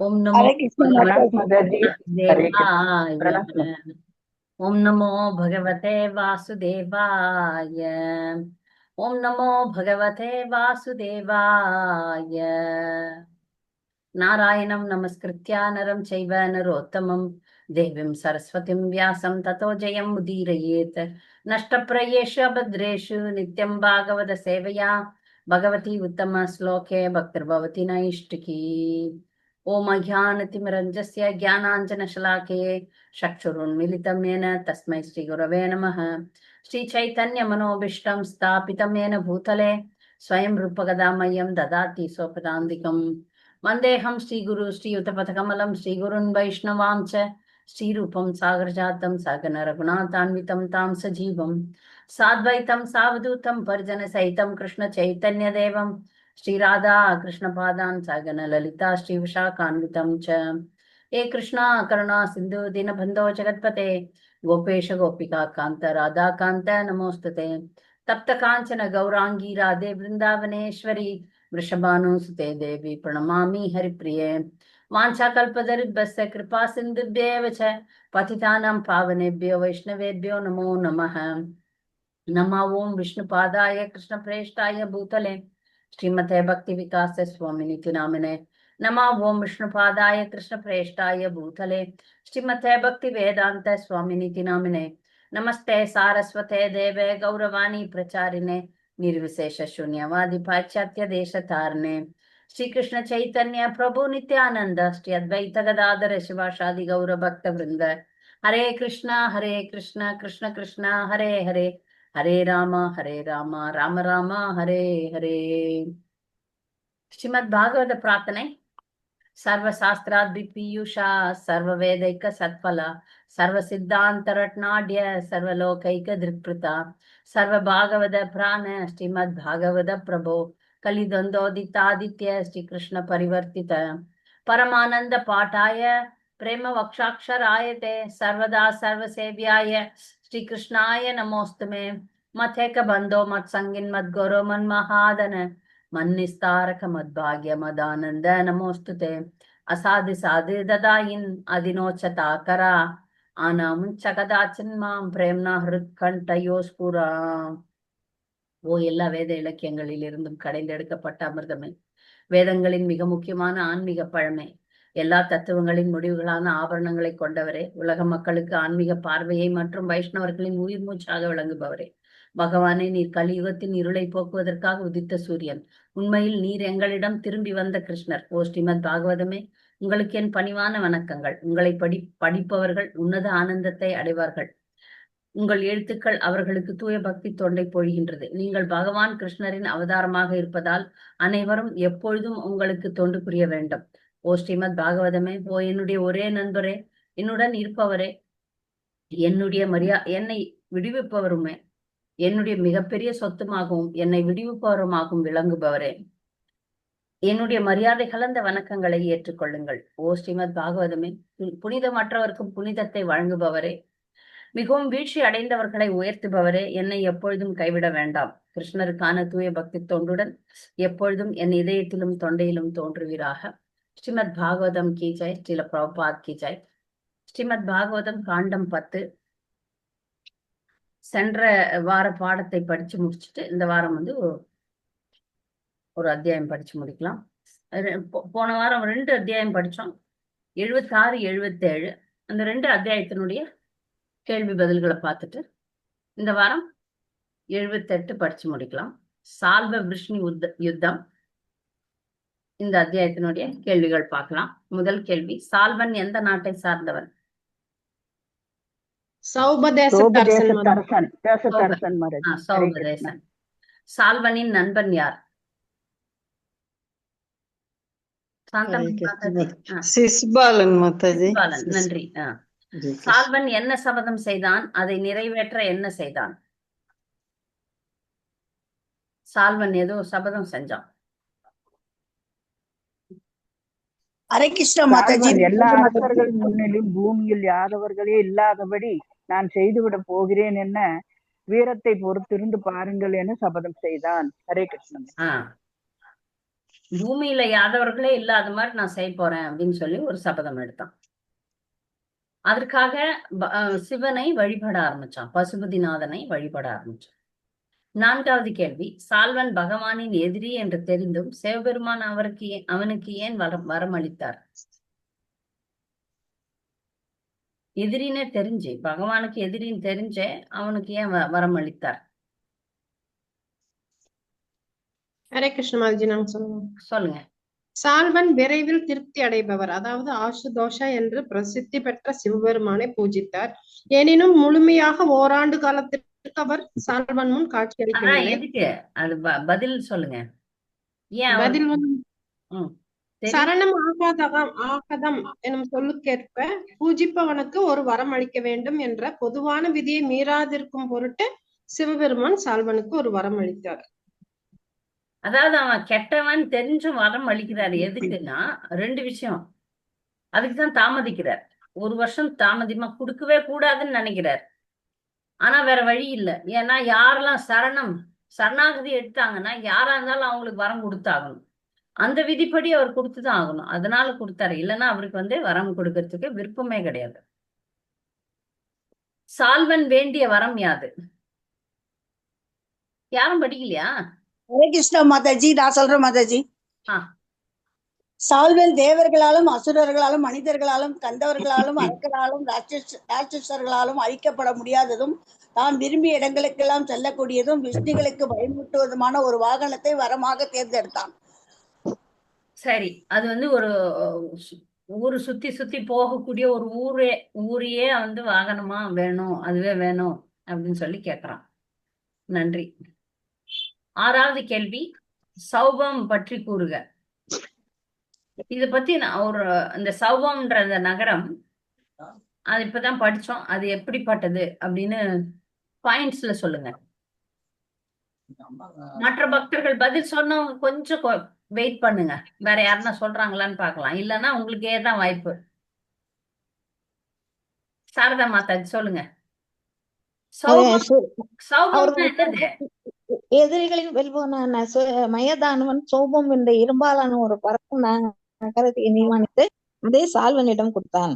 ఓం నమో ఓం నమో భగవతే వాసుదేవాయ. ఓం నమో భగవతే వాసుదేవాయ. నారాయణం నమస్కృత్య నరం చైవ నరోత్తమం. దేవీం సరస్వతిం వ్యాసం తతో జయం ఉదీరయేత్. నష్టప్రయేషు అభద్రేషు నిత్యం భాగవత సేవయా. భగవతి ఉత్తమ శ్లోకే భక్తిర్భవతి నైష్టికి. ॐ अज्ञानतिमिरञ्जस्य ज्ञानाञ्जनशलाकये चक्षुरुन्मिलितं येन तस्मै श्रीगुरवे नमः। श्रीचैतन्यमनोभीष्टं स्थापितं येन भूतले स्वयं रूपगदामह्यं ददाति स्वपदान्तिकम् वन्देऽहं श्रीगुरु, श्रीयुतपथकमलं, श्रीगुरुन् वैष्णवां च श्रीरूपं सागरजातं सागनरघुनाथान्वितं तां सजीवं साद्वैतं, सावधूतं, परिजनसहितं कृष्णचैतन्यदेवं श्रीराधा, कृष्णपादान् सागनललिता श्रीविशाखान्वितं च। हे कृष्णा, करुणा, सिन्धु, दीनबन्धो, जगत्पते। गोपेश, गोपिका, कान्त राधाकान्त तप्त काञ्चन, गौराङ्गी, राधे, वृन्दावनेश्वरी वृषभानुसुते देवी, प्रणमामि, हरिप्रिये। वाञ्छाकल्पतरुभ्यस्य कृपा सिन्धुभ्येव च। पतितानां पावनेभ्यो, वैष्णवेभ्यो, नमो नमः। नमः ॐ विष्णुपादाय, कृष्णप्रेष्ठाय, भूतले। ஸ்ரீமதே பக்தி விகாச சுவாமினிக்கு நாமினே ನಮ ಓಂ ವಿಷ್ಣು ಪಾದಾಯ ಕೃಷ್ಣ ಪ್ರೇಷ್ಠಾಯ ಭೂತಲೆ ಶ್ರೀಮತೆ ಭಕ್ತಿ ವೇದಾಂತ ಸ್ವಾಮಿನಿತಿ ನಾಮಿನೆ ನಮಸ್ತೆ ಸಾರಸ್ವತೆ ದೇವೆ ಗೌರವಾಣಿ ಪ್ರಚಾರಿಣೆ ನಿರ್ವಿಶೇಷ ಶೂನ್ಯವಾದಿ ಪಾಶ್ಚಾತ್ಯ ದೇಶ ತಾರನೆ ಶ್ರೀಕೃಷ್ಣ ಚೈತನ್ಯ ಪ್ರಭು ನಿತ್ಯಾನಂದ ಶ್ರೀ ಅದ್ವೈತ ಗದಾಧರ ಶಿವಾಷಾದಿ ಗೌರ ಭಕ್ತ ವೃಂದ ಹರೇ ಕೃಷ್ಣ ಹರೇ ಕೃಷ್ಣ ಕೃಷ್ಣ ಕೃಷ್ಣ ಹರೇ ಹರೇ ஹரே ராமா ஹரே ராமா ராம ராமா ஹரே ஹரே. ஸ்ரீமத் பாகவத பிரார்த்தனை. சர்வ சாஸ்திராதி பியூஷா சர்வ வேதைக்க சத்பலா சர்வ சித்தாந்த ரட்நாட்ய சர்வ லோகைக்க திருப்ருதா சர்வ பாகவத பிராண ஸ்ரீமத் பாகவத பிரபோ கலிதந்தோதித்தாதித்ய ஸ்ரீ கிருஷ்ண பரிவர்த்தித. பரமானந்த பாட்டாய பிரேம வக்ஷாட்சராயதே சர்வதா சர்வ ಶ್ರೀಕೃಷ್ಣಾಯ ನಮೋಸ್ತುಮೆ ಮಥೇಕ ಬಂಧೋ ಮತ್ ಸಂಗಿನ್ ಮದ್ ಗೌರವ ಮನ್ಮಹಾದನ ಮನ್ನಿಸ್ತಾರಕ ಮದ್ಭಾಗ್ಯ ಮದಾನಂದ ನಮೋಸ್ತುತೆ ಅಸಾಧಿ ಸಾಧಿ ದದಾಯಿನ್ ಅದಿನೋಚತಾಕರ ಆನಾಮುಂ ಚಕದಾಚಿನ್ ಮಾಂ ಪ್ರೇಮ್ನ ஹிருத்கண்டயோ ஸ்புரா ஓ எல்லா வேத இலக்கியங்களிலிருந்தும் கடைந்தெடுக்கப்பட்ட அமிர்தமே வேதங்களின் மிக முக்கியமான ஆன்மீக பழமை எல்லா தத்துவங்களின் முடிவுகளான ஆபரணங்களை கொண்டவரே. உலக மக்களுக்கு ஆன்மீக பார்வையை மற்றும் வைஷ்ணவர்களின் உயிர் மூச்சாக விளங்குபவரே. பகவானே நீர் கலியுகத்தின் இருளை போக்குவதற்காக உதித்த சூரியன். உண்மையில் நீர் எங்களிடம் திரும்பி வந்த கிருஷ்ணர். ஓ ஸ்ரீமத் பாகவதமே உங்களுக்கு என் பணிவான வணக்கங்கள். உங்களை படி படிப்பவர்கள் உன்னத ஆனந்தத்தை அடைவார்கள். உங்கள் எழுத்துக்கள் அவர்களுக்கு தூய பக்தி தொண்டை பொழிகின்றது. நீங்கள் பகவான் கிருஷ்ணரின் அவதாரமாக இருப்பதால் அனைவரும் எப்பொழுதும் உங்களுக்கு தொண்டு புரிய வேண்டும். ஓ ஸ்ரீமத் பாகவதமே. ஓ என்னுடைய ஒரே நண்பரே என்னுடன் இருப்பவரே என்னுடைய மரியா என்னை விடுவிப்பவருமே என்னுடைய மிகப்பெரிய சொத்துமாகவும் என்னை விடுவிப்பவருமாகவும் விளங்குபவரே. என்னுடைய மரியாதை கலந்த வணக்கங்களை ஏற்றுக்கொள்ளுங்கள். ஓ ஸ்ரீமத் பாகவதமே புனிதமற்றவருக்கும் புனிதத்தை வழங்குபவரே மிகவும் வீழ்ச்சி அடைந்தவர்களை உயர்த்துபவரே என்னை எப்பொழுதும் கைவிட வேண்டாம். கிருஷ்ணருக்கான தூய பக்தி தொண்டுடன் எப்பொழுதும் என் இதயத்திலும் தொண்டையிலும் தோன்றுவீராக. ஸ்ரீமத் பாகவதம் கி ஜெய் ஸ்ரீல பிரபாத் கி ஜெய் ஸ்ரீமத் பாகவதம் காண்டம் பத்து. சென்ற வார பாடத்தை படிச்சு முடிச்சுட்டு இந்த வாரம் வந்து ஒரு அத்தியாயம் படிச்சு முடிக்கலாம். போன வாரம் ரெண்டு அத்தியாயம் படிச்சோம். எழுபத்தி ஆறு எழுபத்தேழு அந்த ரெண்டு அத்தியாயத்தினுடைய கேள்வி பதில்களை பார்த்துட்டு இந்த வாரம் எழுபத்தெட்டு படிச்சு முடிக்கலாம். சால்வ விஷ்ணு யுத்தம். இந்த அத்தியாயத்தினுடைய கேள்விகள் பார்க்கலாம். முதல் கேள்வி சால்வன் எந்த நாட்டை சார்ந்தவன்? சௌபதேசன். சால்வனின் நண்பன் யார்? நன்றி. சால்வன் என்ன சபதம் செய்தான்? அதை நிறைவேற்ற என்ன செய்தான்? சால்வன் ஏதோ சபதம் செஞ்சான். ஹரே கிருஷ்ண மாதாஜி. எல்லா அரசர்களின் முன்னிலும் பூமியில் யாதவர்களே இல்லாதபடி நான் செய்துவிட போகிறேன் என்ன? வீரத்தை பொறுத்திருந்து பாருங்கள் என சபதம் செய்தான் ஹரே கிருஷ்ணன். பூமியில யாதவர்களே இல்லாத மாதிரி நான் செய்ய போறேன் அப்படின்னு சொல்லி ஒரு சபதம் எடுத்தான். அதற்காக சிவனை வழிபட ஆரம்பிச்சான். பசுபதிநாதனை வழிபட ஆரம்பிச்சான். நான்காவது கேள்வி. சால்வன் பகவானின் எதிரி என்று தெரிந்தும் சிவபெருமான் அவருக்கு அவனுக்கு ஏன் வரம் வரம் அளித்தார் எதிரினே தெரிஞ்சு பகவானுக்கு எதிரின்னு தெரிஞ்சே அவனுக்கு ஏன் வ- வரம் அளித்தார் ஹரே கிருஷ்ண மாதாஜி நாங்க சொல்லுவோம் சொல்லுங்க. சால்வன் விரைவில் திருப்தி அடைபவர் அதாவது ஆசுதோஷா என்று பிரசித்தி பெற்ற சிவபெருமானை பூஜித்தார். எனினும் முழுமையாக ஓராண்டு காலத்திற்கு அவர் சால்வன் முன் அதான் காட்சியளிக்கவில்லை எதுக்கு? அது பதில் சொல்லுங்க. ஏன் பதில். சரணம் ஆகாதகம் ஆகதம் எனும் சொல்லுக்கேற்ப பூஜிப்பவனுக்கு ஒரு வரம் அளிக்க வேண்டும் என்ற பொதுவான விதியை மீறாதிருக்கும் பொருட்டு சிவபெருமான் சால்வனுக்கு ஒரு வரம் அளித்தார். அதாவது அவன் கெட்டவன் தெரிஞ்சும் வரம் அளிக்கிறார். எதுக்குன்னா ரெண்டு விஷயம். அதுக்குதான் தாமதிக்கிறார். ஒரு வருஷம் தாமதியமா கொடுக்கவே கூடாதுன்னு நினைக்கிறார். ஆனா வேற வழி இல்லை. ஏன்னா யாரெல்லாம் சரணம் சரணாகதி எடுத்தாங்கன்னா யாரா இருந்தாலும் அவங்களுக்கு வரம் கொடுத்தாகணும். அந்த விதிப்படி அவர் கொடுத்துதான் ஆகணும். அதனால கொடுத்தாரு. இல்லைன்னா அவருக்கு வந்து வரம் கொடுக்கறதுக்கு விருப்பமே கிடையாது. சால்வன் வேண்டிய வரம் யாது? யாரும் படிக்கலையா? ஹரே கிருஷ்ணா மாதாஜி நான் சொல்றேன் மாதாஜி. ஆ. சால்வன் தேவர்களாலும் அசுரர்களாலும் மனிதர்களாலும் கந்தவர்களாலும் அரக்கர்களாலும் ராட்சச ராட்சசர்களாலும் அழிக்கப்பட முடியாததும் தான் விரும்பிய இடங்களுக்கெல்லாம் செல்லக்கூடியதும் விஷ்ணுகளுக்கு பயமுட்டுவதுமான ஒரு வாகனத்தை வரமாக தேர்ந்தெடுத்தான். சரி அது வந்து ஒரு ஊரு சுத்தி சுத்தி போகக்கூடிய ஒரு ஊரே ஊரையே வந்து வாகனமா வேணும் அதுவே வேணும் அப்படின்னு சொல்லி கேக்குறான். நன்றி. ஆறாவது கேள்வி சௌபம் பற்றி கூறுக. இத பத்தி நான் ஒரு இந்த சௌபம்ன்ற அந்த நகரம் அது இப்பதான் படிச்சோம். அது எப்படிப்பட்டது அப்படின்னு பாயிண்ட்ஸ்ல சொல்லுங்க. மற்ற பக்தர்கள் பதில் சொன்னவங்க கொஞ்சம் வெயிட் பண்ணுங்க. வேற யாருன்னா சொல்றாங்களான்னு பார்க்கலாம். இல்லைன்னா உங்களுக்கே தான் வாய்ப்பு. சாரதா மாதாஜி சொல்லுங்க. எதிரிகளின் வெல்பவனான சு- மயதானவன் சோபம் என்ற இரும்பாலான ஒரு பறக்கும் நகரத்தை நிர்மாணித்து அதே சால்வனிடம் கொடுத்தான்.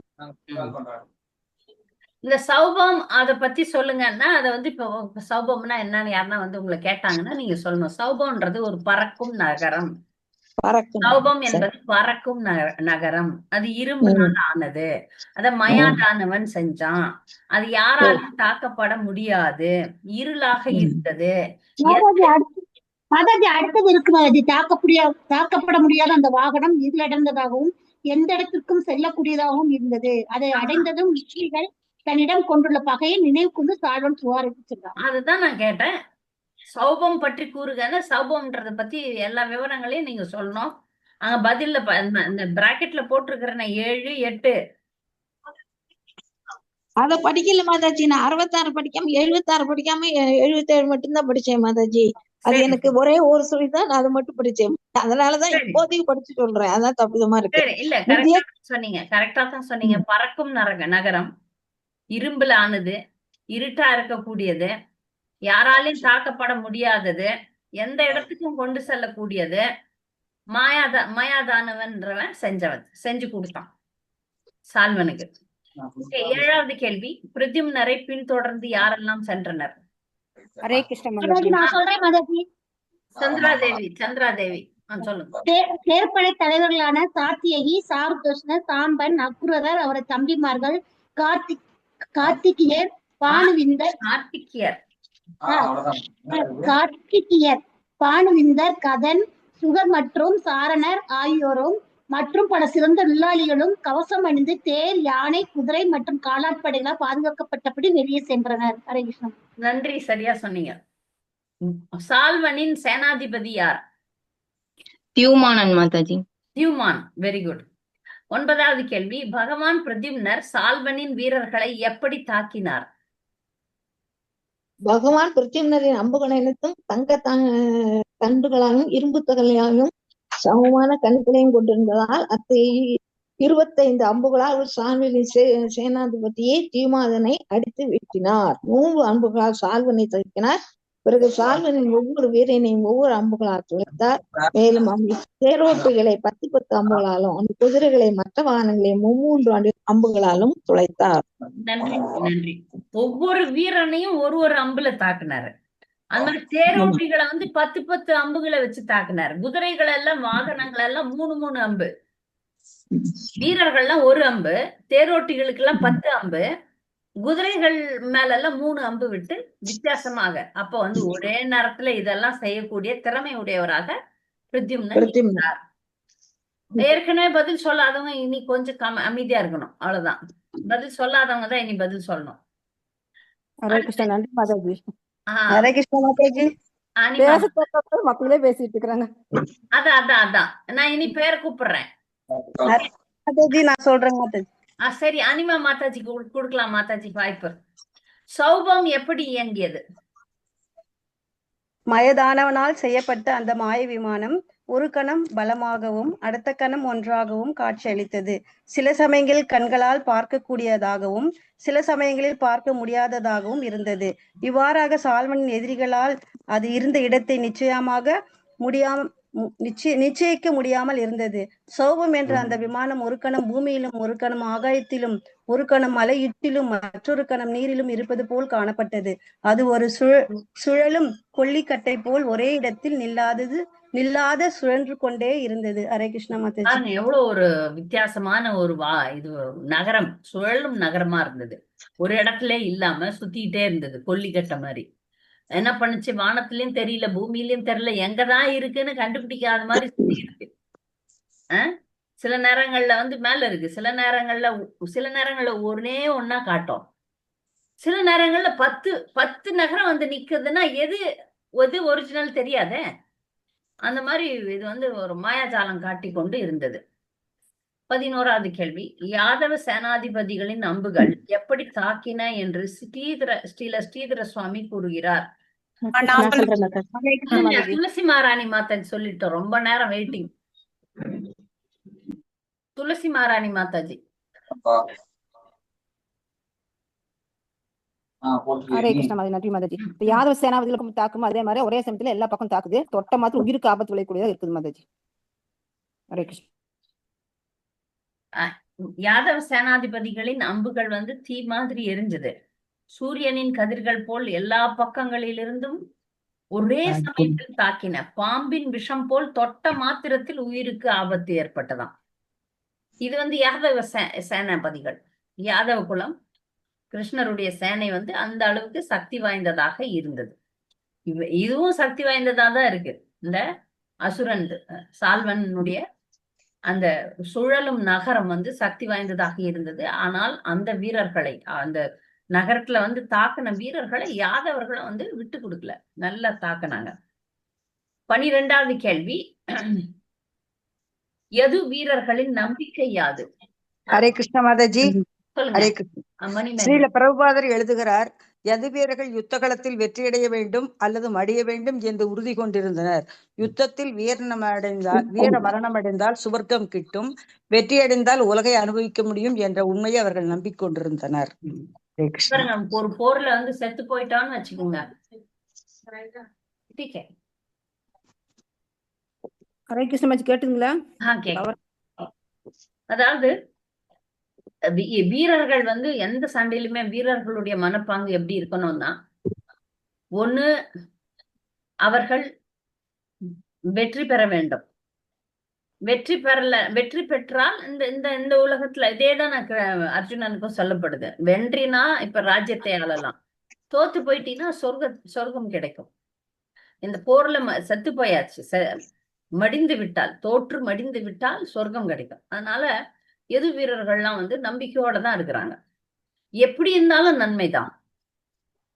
இந்த சௌபம் அத பத்தி சொல்லுங்கன்னா அத வந்து இப்போ சௌபம்னா என்னன்னு யாருன்னா வந்து உங்களை கேட்டாங்கன்னா நீங்க சொல்லணும். சௌபம்ன்றது ஒரு பறக்கும் நகரம். சௌபம். என்பது பறக்கும் நக- நகரம். அது இரும்புனால ஆனது. அத மயாதானவன் செஞ்சான். அது யாராலும் தாக்கப்பட முடியாது. இருளாக. இருந்தது. மாதாஜி அடுத்து மாதாஜி அடுத்தது இருக்கு மாதாஜி தாக்க முடியாது தாக்கப்பட முடியாத அந்த வாகனம் இருள் அடைந்ததாகவும் எந்த இடத்திற்கும் செல்லக்கூடியதாகவும் இருந்தது. அதை அடைந்ததும் விஷ்ணிகள் தன்னிடம் கொண்டுள்ள பகையை நினைவு கொண்டு சால்வன் சுவாரிச்சிருந்தான் அதுதான் நான் கேட்டேன். சௌபம் பற்றி கூறுகன்னு சௌபம்ன்றத பத்தி எல்லா விவரங்களையும் நீங்க சொல்லணும். அங்க பதில்ல ப- இந்த- பிராக்கெட்ல போட்டிருக்கிறேன் ஏழு எட்டு. அத படிக்கல மாதாஜி. நான் அறுபத்தாறு படிக்காம எழுபத்தாறு படிக்காம எழுபத்தேழு மட்டும்தான் படிச்சேன் மாதாஜி. அது எனக்கு ஒரே ஒரு சொல்லி தான் நான் அதை மட்டும் படிச்சேன் அதனாலதான். இப்போதைக்கு படிச்சு சொல்றேன். அதான் தப்பிதமா இருக்கு. இல்ல சொன்னீங்க. கரெக்டா தான் சொன்னீங்க. பறக்கும் நரக நகரம். இரும்புல ஆனது இருட்டா இருக்கக்கூடியது யாராலையும் தாக்கப்பட முடியாதது எந்த இடத்துக்கும் கொண்டு செல்லக்கூடியது மாயாதா மாயாதானவன்றவன் செஞ்சவன் செஞ்சு கொடுத்தான். சால்வனுக்கு. ஏழாவது கேள்வி பிரத்யும்னரை பின்தொடர்ந்து யாரெல்லாம் சென்றனர்? ஹரே கிருஷ்ண நான் சொல்றேன் மாதாஜி சந்திராதேவி சந்திராதேவி. தலைவர்களான சாத்தியகி சாருகிருஷ்ண சாம்பன் அக்ரூரர் அவரது தம்பிமார்கள் கார்த்திக் கார்த்திகியர் பானுவிந்தர் கார்த்திகியர். கார்த்திகியர் பானுவிந்தர் கதன் சுகர் மற்றும் சாரணர் ஆகியோரும் மற்றும் பல சிறந்த வில்லாளிகளும் கவசம் அணிந்து தேர் யானை குதிரை மற்றும் காலாட்படைகளால் பாதுகாக்கப்பட்டபடி வெளியே சென்றனர். ஹரே கிருஷ்ணன் நன்றி சரியா சொன்னீங்க. சால்வனின் சேனாதிபதி யார்? தியூமானன் மாதாஜி. தியூமான் வெரி குட் ஒன்பதாவது கேள்வி பகவான் பிரத்யும்னர் சால்வனின் வீரர்களை எப்படி தாக்கினார்? பகவான் பிரத்யும்னரின் அம்புகணைத்தும் தங்க தண்டுகளாலும் இரும்பு தகலையாலும் சமமான கண்களையும் கொண்டிருந்ததால் அத்தை இருபத்தைந்து அம்புகளால் ஒரு சால்வனின் சே சேனாதிபதியை தீமாதனை அடித்து வெட்டினார் நூறு அம்புகளால் சால்வனை தகினார் பிறகு சால்வனின் ஒவ்வொரு வீரனையும் ஒவ்வொரு அம்புகளால் துளைத்தார். மேலும் அந்த தேரோட்டிகளை பத்து பத்து அம்புகளாலும் அந்த குதிரைகளை மற்ற வாகனங்களை மும்மூன்று ஆண்டு அம்புகளாலும் துளைத்தார். நன்றி நன்றி. ஒவ்வொரு வீரனையும் ஒரு ஒரு அம்புல தாக்குனாரு. அந்த மாதிரி தேரோட்டிகளை வந்து பத்து பத்து அம்புகளை வச்சு தாக்குனாரு. குதிரைகள் எல்லாம் வாகனங்கள் எல்லாம் மூணு மூணு அம்பு. வீரர்கள்லாம் ஒரு அம்பு தேரோட்டிகளுக்கு எல்லாம் பத்து அம்பு. குதிரைகள் மேல எல்லாம் மூணு அம்பு விட்டு வித்தியாசமாக அப்ப வந்து ஒரே நேரத்துல இதெல்லாம் செய்யக்கூடிய திறமை உடையவராக. இருந்தார். ஏற்கனவே பதில் சொல்லாதவங்க இனி கொஞ்சம் கம் அமைதியா இருக்கணும். அவ்வளவுதான். பதில் சொல்லாதவங்க தான் இனி பதில் சொல்லணும். ஹரே கிருஷ்ணா மாதாஜி மக்களே பேசிட்டு இருக்கிறாங்க. அதான் அதான் அதான் நான் இனி பேர் கூப்பிடுறேன். மாதாஜி நான் சொல்றேன் மாதாஜி. ஆ சரி. அனிமா மாதாஜி கொடுக்கலாம் மாதாஜி வாய்ப்பு. சௌபம் எப்படி இயங்கியது? மயதானவனால் செய்யப்பட்ட அந்த மாய விமானம் ஒரு கணம் பலமாகவும் அடுத்த கணம் ஒன்றாகவும் காட்சியளித்தது. சில சமயங்களில் கண்களால் பார்க்கக்கூடியதாகவும் சில சமயங்களில் பார்க்க முடியாததாகவும் இருந்தது. இவ்வாறாக சால்மனின் எதிரிகளால் அது இருந்த இடத்தை நிச்சயமாக முடியாம நிச்சய நிச்சயிக்க முடியாமல் இருந்தது. சோபம் என்ற அந்த விமானம் ஒரு கணம் பூமியிலும் ஒரு கணம் ஆகாயத்திலும் ஒரு கணம் மலையுற்றிலும் மற்றொரு கணம் நீரிலும் இருப்பது போல் காணப்பட்டது. அது ஒரு சுழ சுழலும் கொல்லிக்கட்டை போல் ஒரே இடத்தில் நில்லாதது நில்லாத சுழன்று கொண்டே இருந்தது. ஹரே கிருஷ்ணா மாதா எவ்வளவு ஒரு வித்தியாசமான ஒரு வா இது நகரம் சுழலும் நகரமா இருந்தது. ஒரு இடத்துல இல்லாம சுத்திட்டே இருந்தது கொல்லிக்கட்ட மாதிரி. என்ன பண்ணுச்சு? வானத்திலயும் தெரியல பூமியிலயும் தெரியல எங்கதான் இருக்குன்னு கண்டுபிடிக்காத மாதிரி சுத்தி இருக்கு. சில நேரங்கள்ல வந்து மேல இருக்கு சில நேரங்கள்ல சில நேரங்கள்ல ஒன்னே ஒன்னா காட்டும். சில நேரங்கள்ல பத்து பத்து நகரம் வந்து நிக்குதுன்னா எது எது ஒரிஜினல் தெரியாதே? அந்த மாதிரி இது வந்து ஒரு மாயாஜாலம் காட்டி கொண்டு இருந்தது. பதினோராவது கேள்வி. யாதவ சேனாதிபதிகளின் அம்புகள் எப்படி தாக்கின என்று ஸ்ரீதர ஸ்ரீல ஸ்ரீதர சுவாமி கூறுகிறார். துளசி மாராணி மாதாஜி சொல்லிட்டோம். ரொம்ப நேரம் வெயிட்டிங் துளசி மாராணி மாதாஜி ஹரே கிருஷ்ணா மாதாஜி நன்றி மாதாஜி இப்ப யாதவ சேனாபதிகளுக்கும் தாக்கும் அதே மாதிரி ஒரே சமயத்துல எல்லா பக்கம் தாக்குது. தொட்ட மாத்திரம் உயிருக்கு ஆபத்து விளையக்கூடியதா இருக்குது மாதாஜி ஹரே கிருஷ்ணா. யாதவ சேனாதிபதிகளின் அம்புகள் வந்து தீ மாதிரி எரிஞ்சது. சூரியனின் கதிர்கள் போல் எல்லா பக்கங்களிலிருந்தும் ஒரே சமயத்தில் தாக்கின. பாம்பின் விஷம் போல் தொட்ட மாத்திரத்தில் உயிருக்கு ஆபத்து ஏற்பட்டதாம். இது வந்து யாதவ சே சேனாபதிகள். யாதவ குலம் கிருஷ்ணருடைய சேனை வந்து அந்த அளவுக்கு சக்தி வாய்ந்ததாக இருந்தது. இவ இதுவும் சக்தி வாய்ந்ததா தான் இருக்கு. இந்த அசுரன் சால்வனுடைய அந்த சுழலும் நகரம் வந்து சக்தி வாய்ந்ததாக இருந்தது. ஆனால் அந்த வீரர்களை அந்த நகரத்துல வந்து தாக்குன வீரர்களை யாதவர்களை வந்து விட்டு கொடுக்கல. நல்லா தாக்குனாங்க. பனிரெண்டாவது கேள்வி. எது வீரர்களின் நம்பிக்கை யாது? ஹரே கிருஷ்ண மாதாஜி. ஸ்ரீல பிரபுபாதர் எழுதுகிறார் எது வீரர்கள் யுத்த களத்தில் வெற்றியடைய வேண்டும் அல்லது மடிய வேண்டும்? என்று உறுதி கொண்டிருந்தனர். யுத்தத்தில் வீரணம் அடைந்தால் வீர மரணம் அடைந்தால் சுவர்க்கம் கிட்டும் வெற்றியடைந்தால் உலகை அனுபவிக்க முடியும் என்ற உண்மையை அவர்கள் நம்பிக்கொண்டிருந்தனர். ஒரு போர்ல வந்து செத்து போயிட்டான்னு வச்சுக்கோங்க. கேட்டுங்களா அதாவது வீரர்கள் வந்து எந்த சண்டையிலுமே வீரர்களுடைய மனப்பாங்கு எப்படி இருக்கணும்னா ஒண்ணு அவர்கள் வெற்றி பெற வேண்டும். வெற்றி பெறல வெற்றி பெற்றால் இந்த இந்த இந்த உலகத்துல இதேதான் நான் க- அர்ஜுனனுக்கும் சொல்லப்படுது. வென்றினா இப்ப ராஜ்யத்தை ஆளலாம். தோத்து போயிட்டீங்கன்னா சொர்க்க சொர்க்கம் கிடைக்கும். இந்த போர்ல ம- செத்து போயாச்சு. மடிந்து விட்டால் தோற்று மடிந்து விட்டால் சொர்க்கம் கிடைக்கும். அதனால எது வீரர்கள்லாம் வந்து நம்பிக்கையோட தான் இருக்கிறாங்க. எப்படி இருந்தாலும் நன்மைதான்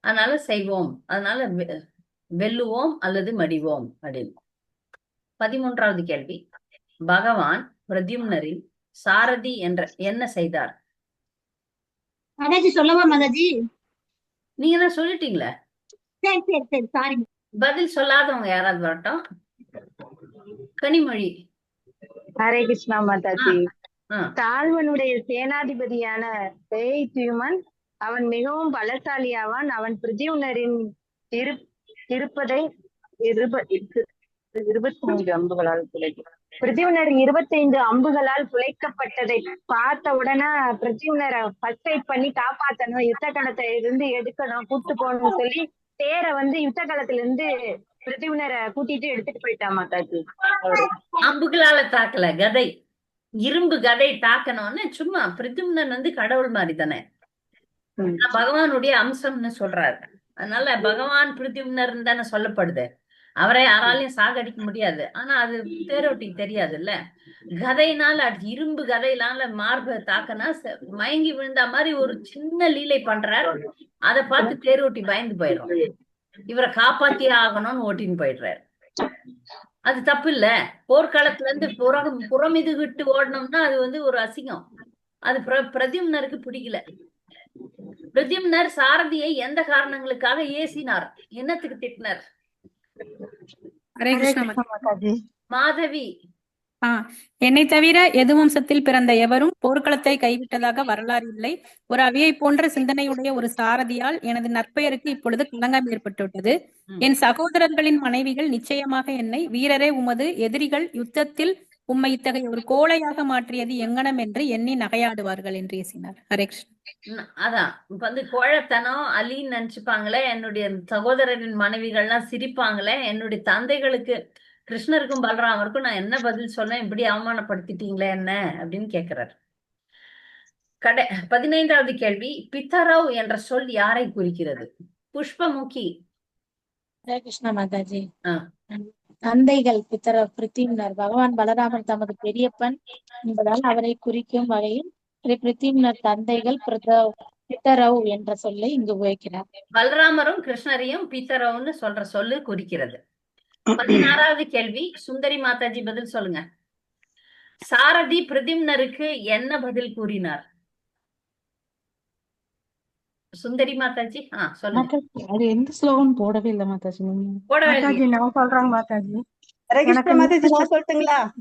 அதனால செய்வோம். அதனால வெல்லுவோம் அல்லது மடிவோம் அப்படின்னு. பதிமூன்றாவது கேள்வி. பகவான் பிரத்யும்னரின் சாரதி என்ற என்ன செய்தார்? மாதாஜி சொல்லவா மாதாஜி? நீங்க தான் சொல்லிட்டீங்களே? சரி சரி சரி சாரி பதில் சொல்லாதவங்க யாராவது வரட்டும். கனிமொழி. ஹரே கிருஷ்ணா மாதாஜி. தாழ்வனுடைய சேனாதிபதியான பேய் தியுமன் அவன் மிகவும் பலசாலியாவான். அவன் பிரதியுனரின் இரு இருப்பதை இருப இருபத்தி மூன்று அம்புகளால் பிரதியுனர் இருபத்தைந்து அம்புகளால் துளைக்கப்பட்டதை பார்த்த உடனே பிரதியுனரை ஃபர்ஸ்ட் எய்ட் பண்ணி காப்பாத்தணும் யுத்த களத்தை இருந்து எடுக்கணும் கூட்டு போகணும்னு சொல்லி தேரை வந்து யுத்த களத்துல இருந்து பிரதியுனரை கூட்டிட்டு எடுத்துட்டு போயிட்டா மாதாஜி அம்புகளால தாக்கல கதை. இரும்பு கதை தாக்கணும்னு சும்மா பிரதும்னன் வந்து கடவுள் மாதிரி தானே. பகவானுடைய அம்சம்னு சொல்றாரு. அதனால பகவான் பிரத்யும்னர் தானே சொல்லப்படுது. அவரை யாராலையும் சாகடிக்க முடியாது. ஆனா அது தேரோட்டிக்கு தெரியாதுல்ல. கதையினால அடி- இரும்பு கதையினால மார்பை தாக்கனா மயங்கி விழுந்த மாதிரி ஒரு சின்ன லீலை பண்றார். அதை பார்த்து தேரோட்டி பயந்து போயிடும் இவரை காப்பாத்தியே ஆகணும்னு ஓட்டின்னு போயிடுறாரு. அது தப்பு இல்ல போர்க்காலத்துல இருந்து புறம் புறமிது விட்டு ஓடணும்னா அது வந்து ஒரு அசிங்கம். அது பிர பிரத்யும்னருக்கு பிடிக்கல. பிரத்யும்னர் சாரதியை எந்த காரணங்களுக்காக ஏசினார்? என்னத்துக்கு திட்டினார்? ஹரே கிருஷ்ணா மாதா. மாதாஜி மாதவி. ஆ என்னை தவிர எது வம்சத்தில் பிறந்த எவரும் போர்க்களத்தை கைவிட்டதாக வரலாறு இல்லை. ஒரு அவியை போன்ற சிந்தனையுடைய ஒரு சாரதியால் எனது நற்பெயருக்கு இப்பொழுது களங்கம் ஏற்பட்டுவிட்டது. என் சகோதரர்களின் மனைவிகள் நிச்சயமாக என்னை வீரரே உமது எதிரிகள் யுத்தத்தில் உம்மை இத்தகைய ஒரு கோழையாக மாற்றியது எங்கனம் என்று எண்ணி நகையாடுவார்கள் என்று ஏசினார் ஹரே கிருஷ்ணா. ம், அதான். இப்ப வந்து கோழைத்தனம் அலின்னு நினைச்சுப்பாங்களே என்னுடைய சகோதரரின் மனைவிகள்லாம் சிரிப்பாங்களே என்னுடைய தந்தைகளுக்கு கிருஷ்ணருக்கும் பலராமருக்கும் நான் என்ன பதில் சொன்னேன்? இப்படி அவமானப்படுத்திட்டீங்களே என்ன? அப்படின்னு கேக்குறாரு. கடை பதினைந்தாவது கேள்வி பித்தரவ் என்ற சொல் யாரை குறிக்கிறது? புஷ்பமுகி. கிருஷ்ணா மாதாஜி. தந்தைகள் பித்தர பிரித்திம்னர் பகவான் பலராமர் தமது பெரியப்பன் என்பதால் அவரை குறிக்கும் வகையில் பிரித்திம்னர் தந்தைகள் பிரத- பித்தரவ் என்ற சொல்லை இங்கு உபயோகிக்கிறார். பலராமரும் கிருஷ்ணரையும் பித்தரவ்னு சொல்ற சொல்லு குறிக்கிறது. பதினாறாவது கேள்வி. சுந்தரி மாதாஜி பதில் சொல்லுங்க. சாரதி பிரதிம்னருக்கு என்ன பதில் கூறினார்? சுந்தரி மாதாஜி? அது எந்த ஸ்லோகம் போடவே இல்லை மாதாஜி நீங்க. போடவே மாதாஜி. நான் சொல்றேங்க மாதாஜி. மாதாஜி நான் சொல்லட்டுங்களா?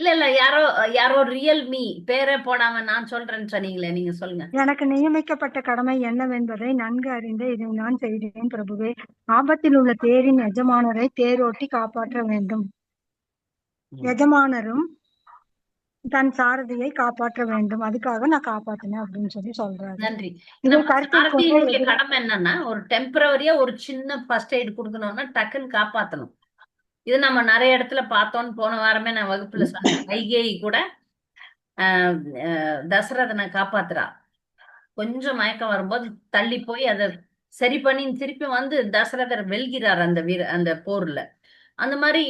இல்ல இல்ல யாரோ யாரோ ரியல் மீ பேரை போடாம நான் சொல்றேன்னு சொன்னீங்களே நீங்க சொல்லுங்க. எனக்கு நியமிக்கப்பட்ட கடமை என்னவென்பதை நன்கு அறிந்து இதை நான் செய்கிறேன் பிரபுவே. ஆபத்தில் உள்ள தேரின் எஜமானரை தேரோட்டி காப்பாற்ற வேண்டும். எஜமானரும் தன் சாரதியை காப்பாற்ற வேண்டும். அதுக்காக நான் காப்பாத்தினேன் அப்படின்னு சொல்லி சொல்றாரு. நன்றி. இதை எதிர- கடமை என்னன்னா ஒரு டெம்பரவரியா ஒரு சின்ன ஃபர்ஸ்ட் எய்ட் கொடுக்கணும்னா டக்குன்னு காப்பாத்தணும். இது நம்ம நிறைய இடத்துல பார்த்தோம்னு போன வாரமே நான் வகுப்புல சொன்னேன் வைகேயி கூட ஆஹ் தசரதனை காப்பாத்துறா. கொஞ்சம் மயக்கம் வரும்போது தள்ளி போய் அதை சரி பண்ணி திருப்பி வந்து தசரதர் வெல்கிறார் அந்த வீர அந்த போர்ல. அந்த மாதிரி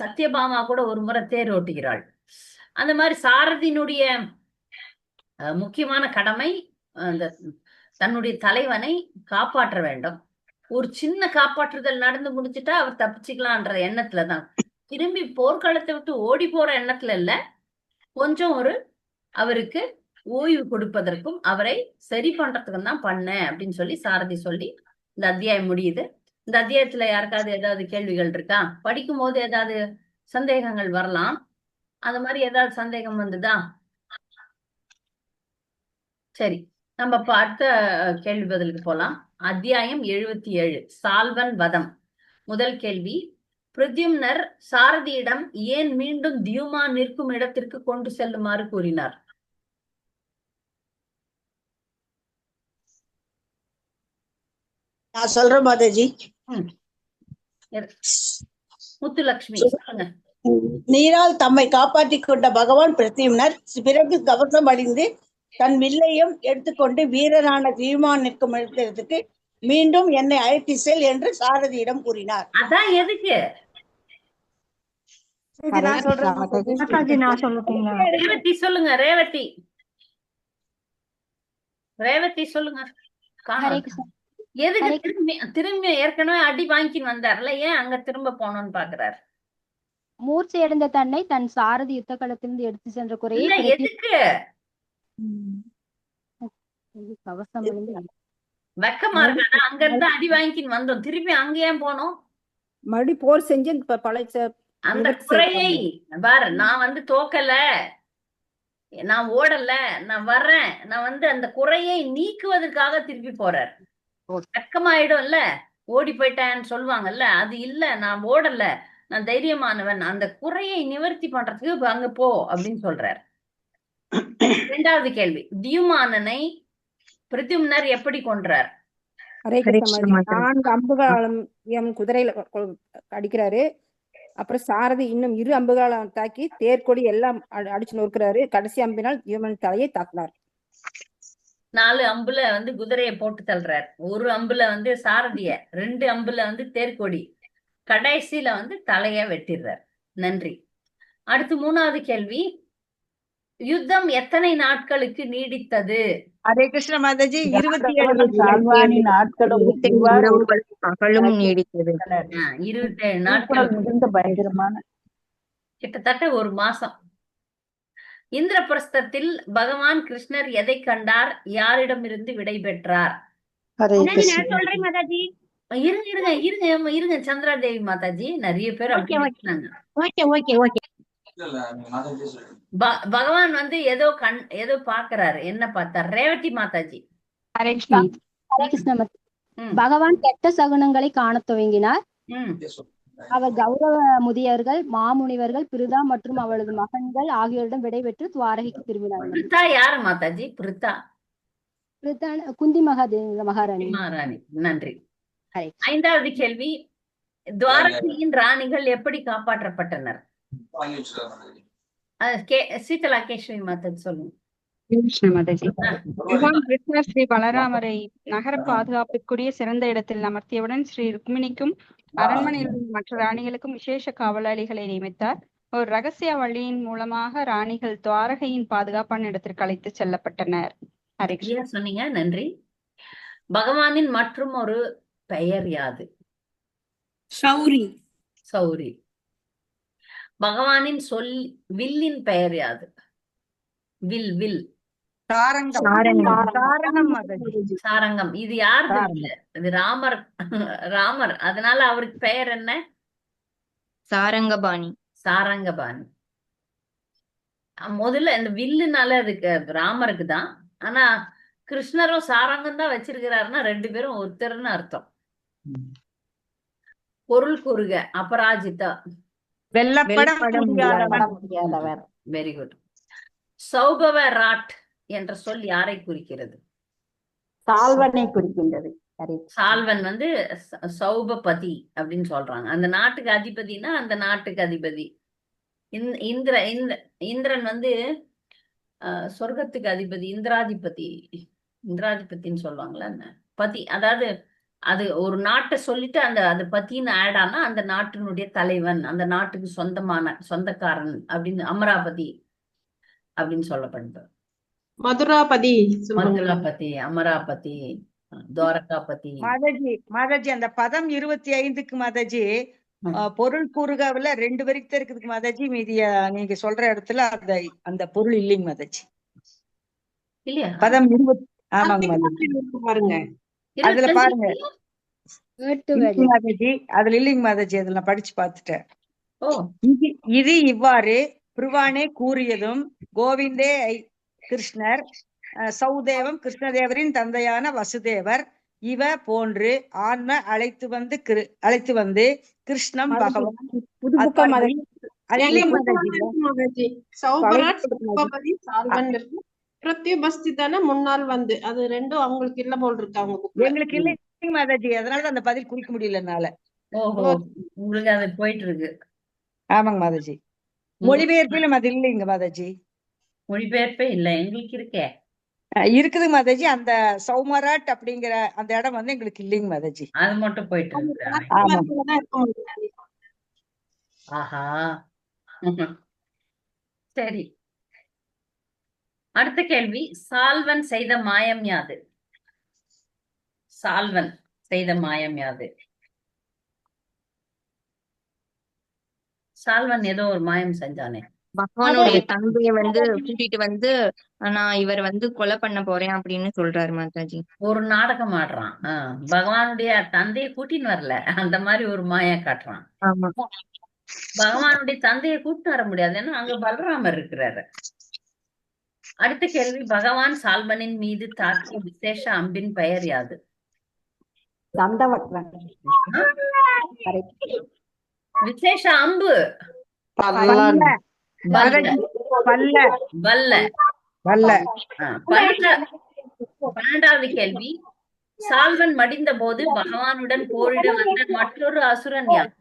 சத்யபாமா கூட ஒரு முறை தேர் ஓட்டுகிறாள். அந்த மாதிரி சாரதியினுடைய முக்கியமான கடமை அந்த தன்னுடைய தலைவனை காப்பாற்ற வேண்டும். ஒரு சின்ன காப்பாற்றுதல் நடந்து முடிச்சுட்டா அவர் தப்பிச்சுக்கலான்ற எண்ணத்துல தான் திரும்பி போர்க்களத்தை விட்டு ஓடி போற எண்ணத்துல இல்ல. கொஞ்சம் ஒரு அவருக்கு ஓய்வு கொடுப்பதற்கும் அவரை சரி பண்றதுக்கும் தான் பண்ணேன் அப்படின்னு சொல்லி சாரதி சொல்லி இந்த அத்தியாயம் முடியுது. இந்த அத்தியாயத்துல யாருக்காவது ஏதாவது கேள்விகள் இருக்கா? படிக்கும் போது ஏதாவது சந்தேகங்கள் வரலாம். அந்த மாதிரி ஏதாவது சந்தேகம் வந்துதா? சரி. நம்ம அஹ், கேள்வி பதிலுக்கு போலாம். அத்தியாயம் எழுபத்தி ஏழு சால்வன் வதம். முதல் கேள்வி பிரத்யும்னர் சாரதியிடம் ஏன் மீண்டும் தியுமா நிற்கும் இடத்திற்கு கொண்டு செல்லுமாறு கூறினார்? நான் சொல்றேன் மாதாஜி. முத்துலட்சுமி சொல்லுங்க. நீரால் தம்மை காப்பாற்றிக் கொண்ட பகவான் பிரத்யும்னர் பிறகு கவசம் அடைந்து தன் வில்லையும் எடுத்துக்கொண்டு வீரனான தீர்மான் நிற்கும் இடத்திற்கு மீண்டும் என்னை அழைத்து செல் என்று சாரதியிடம் கூறினார். அதான் எதுக்கு? இது நான் சொல்றேன் மாதாஜி நான் சொல்லட்டுங்களா? ரேவதி சொல்லுங்க ரேவதி. ரேவதி சொல்லுங்க. எதுக்கு திரும்பி திரும்பி ஏற்கனவே அடி வாங்கின்னு வந்தார்ல ஏன் அங்க திரும்ப போகணும்னு பாக்குறாரு? மூர்ச்சையடைந்த தன்னை தன் சாரதி யுத்த களத்திலிருந்து எடுத்து சென்ற குறையை எதுக்கு ம். இது கவசம் அணிந்து வெக்கமா இருக்காடா அங்க இருந்து அடி வாங்கின்னு வந்தோம். திருப்பி அங்க ஏன் போனோம்? மறுபடி போர் செஞ்சு பழைச்ச அந்த குறையை. பாரு நான் வந்து தோக்கல. நான் ஓடல. நான் வர்றேன். நான் வந்து அந்த குறையை நீக்குவதற்காக திருப்பி போறார். வெக்கமாயிடும்ல. ஓடி போயிட்டேன்னு சொல்லுவாங்கல்ல. அது இல்ல. நான் ஓடல. நான் தைரியமானவன். அந்த குறையை நிவர்த்தி பண்றதுக்கு அங்க போ அப்படின்னு சொல்றார். இரண்டாவது கேள்வி. தியுமானனை பிரத்யும்னர் எப்படி கொன்றார்? நான்கு அம்புகாலம் குதிரையில அடிக்கிறாரு. அப்புறம் சாரதி இன்னும் இரு அம்புகாலம் தாக்கி தேர்கொடி எல்லாம் அடி- அடிச்சு நொறுக்கிறாரு. கடைசி அம்பினால் இவன் தலையை தாக்கினார். நாலு அம்புல வந்து குதிரையை போட்டு தள்ளுறார். ஒரு அம்புல வந்து சாரதிய ரெண்டு அம்புல வந்து தேர்கொடி கடைசியில வந்து தலைய வெட்டிடுறார். நன்றி. அடுத்து மூணாவது கேள்வி. யுத்தம் எத்தனை நாட்களுக்கு நீடித்தது? ஹரே கிருஷ்ண மாதாஜி இருபத்தி ஏழு நாட்களும் நீடித்தது. இருபத்தேழு கூக்குரல் நாட்கள். மிகுந்த பயங்கரமான கிட்டத்தட்ட ஒரு மாசம். இந்திரபிரஸ்தத்தில் பகவான் கிருஷ்ணர் எதை கண்டார்? யாரிடமிருந்து விடை பெற்றார்? சொல்றேன் மாதாஜி. இருங்க இருங்க இருங்க இருங்க சந்திரா தேவி மாதாஜி. நிறைய பேர் ஓகே ஓகே ஓகே. பகவான் வந்து ஏதோ கண் ஏதோ பாக்குறாரு. என்ன பார்த்தார்? ரேவதி மாதாஜி. பகவான் கெட்ட சகுனங்களை காணத் துவங்கினார். அவர் கௌரவ முதியவர்கள் மாமுனிவர்கள் பிருதா மற்றும் அவளது மகன்கள் ஆகியோரிடம் விடைபெற்று துவாரகைக்கு திரும்பினார்கள். பிரித்தா யாரு மாதாஜி? பிரித்தா. பிருதா குந்தி மகாதே மகாராணி. மகாராணி. நன்றி. ஹரே ஐந்தாவது கேள்வி. துவாரகையின் ராணிகள் எப்படி காப்பாற்றப்பட்டனர்? அது கே சீதலா கேஸ்வரி மாதாஜி சொல்லுங்க. கிருஷ்ண மாதாஜி ஆ. பகவான் கிருஷ்ணர் ஸ்ரீ பலராமரை நகர பாதுகாப்பிற்குரிய சிறந்த இடத்தில் அமர்த்தியவுடன் ஸ்ரீ ருக்மிணிக்கும் அரண்மனையில் மற்ற ராணிகளுக்கும் விசேஷ காவலாளிகளை நியமித்தார். ஒரு ரகசிய வழியின் மூலமாக ராணிகள் துவாரகையின் பாதுகாப்பான இடத்திற்கு அழைத்து செல்லப்பட்டனர். சொன்னீங்க. நன்றி. பகவானின் மற்றும் ஒரு பெயர் யாது? ஷௌரி சௌரி. பகவானின் சொல் வில்லின் பெயர் யாது? வில் வில். சாரங்கம். இது யாருது இல்ல இது ராமர் ராமர். அதனால அவருக்கு பெயர் என்ன? சாரங்கபாணி. சாரங்கபாணி. முதல்ல இந்த வில்லுனால இருக்கு ராமருக்கு தான். ஆனா கிருஷ்ணரும் சாரங்கம் தான் வச்சிருக்கிறாருன்னா ரெண்டு பேரும் ஒருத்தர்னு அர்த்தம். பொருள் கூறுக அபராஜிதா. முடியாதவர் வெரி குட் சௌபவ ராட் என்ற சொல் யாரை குறிக்கிறது? சால்வனை குறிக்கின்றது. சால்வன் வந்து சௌபபதி அப்படின்னு சொல்றாங்க. அந்த நாட்டுக்கு அதிபதினா அந்த நாட்டுக்கு அதிபதி. இந்- இந்திர இந்திர இந்திரன் வந்து சொர்க்கத்துக்கு அதிபதி இந்திராதிபதி. இந்திராதிபதின்னு சொல்லுவாங்களா என்ன? பதி அதாவது அது ஒரு நாட்டை சொல்லிட்டு அந்த அது பத்தின்னு ஆட் ஆனா அந்த நாட்டினுடைய தலைவன் அந்த நாட்டுக்கு சொந்தமான சொந்தக்காரன் அப்படின்னு அமராபதி அப்படின்னு சொல்லப்படுது. மதுராபதி மதுராபதி அமராபதி துவாரகாபதி. மாதாஜி மாதாஜி அந்த பதம் இருபத்தி ஐந்துக்கு மாதாஜி பொருள் கூறுகாவுல ரெண்டு வரைக்கும் தான் இருக்குதுக்கு மாதாஜி மீதிய நீங்க சொல்ற இடத்துல அந்த அந்த பொருள் இல்லைங்க மாதாஜி. இல்லையா? பதம் இருபத்தி ஆமாங்க மாதாஜி. பாருங்க. அதுல பாருங்க. மாதாஜி அதுல இல்லைங்க மாதாஜி அதுல நான் படிச்சு பார்த்துட்டேன். இது இவ்வாறு பிருவானே கூறியதும் கோவிந்தே கிருஷ்ணர் சௌதேவம் கிருஷ்ணதேவரின் தந்தையான வசுதேவர் இவ போன்று ஆன்ம அழைத்து வந்து கிரு- அழைத்து வந்து கிருஷ்ணம் பகவான் இருக்கு பிரத்யுபஸ்திதான முன்னாள் வந்து. அது ரெண்டும் அவங்களுக்கு இல்ல போல் இருக்கு அவங்க எங்களுக்கு இல்லைங்க மாதாஜி. அதனாலதான் அந்த பதில் குறிக்க முடியல என்னால. ஓஹோ உங்களுக்கு அது போயிட்டு இருக்கு ஆமாங்க மாதாஜி. உங்களுக்கு மொழிபெயர்ப்பிலும் அது இல்லைங்க மாதாஜி. மொழிபெயர்ப்பே இல்ல. எங்களுக்கு இருக்கே. இருக்குது மாதாஜி. அந்த சௌமராட் அப்படிங்கிற அந்த இடம் வந்து எங்களுக்கு இல்லைங்க மாதாஜி. அது மட்டும் போயிட்டு தான் ஆஹா. சரி. அடுத்த கேள்வி சால்வன் செய்த மாயம் யாது? சால்வன் செய்த மாயம் யாது? சால்வன் ஏதோ ஒரு மாயம் செஞ்சானே. பகவானுடைய தந்தைய வந்து கூட்டிட்டு வந்து நான் இவர் வந்து கொலை பண்ண போறேன் அப்படின்னு சொல்றாரு மாதாஜி. ஒரு நாடகம் ஆடுறான். ஆஹ் பகவானுடைய தந்தையை கூட்டின்னு வரல. அந்த மாதிரி ஒரு மாயா காட்டுறான். பகவானுடைய தந்தையை கூட்டிட்டு வர முடியாது. ஏன்னா அங்க பலராமர் இருக்கிறாரு. அடுத்த கேள்வி பகவான் சால்வனின் மீது தாக்கிய விசேஷ அம்பின் பெயர் யாது? விசேஷ அம்பு. பன்னெண்டாவது கேள்வி. சால்வன் மடிந்த போது பகவானுடன் போரிட வந்த மற்றொரு அசுரன் யார்?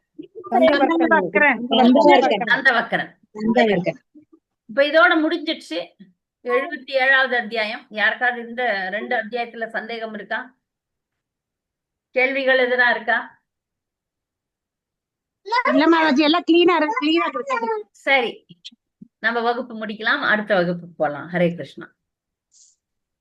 இப்ப இதோட முடிஞ்சிடுச்சு. எழுபத்தி ஏழாவது அத்தியாயம். யாருக்காவது இந்த ரெண்டு அத்தியாயத்துல சந்தேகம் இருக்கா? கேள்விகள் எதுனா இருக்கா? சரி நம்ம வகுப்பு முடிக்கலாம். அடுத்த வகுப்புக்கு போலாம். ஹரே கிருஷ்ணா.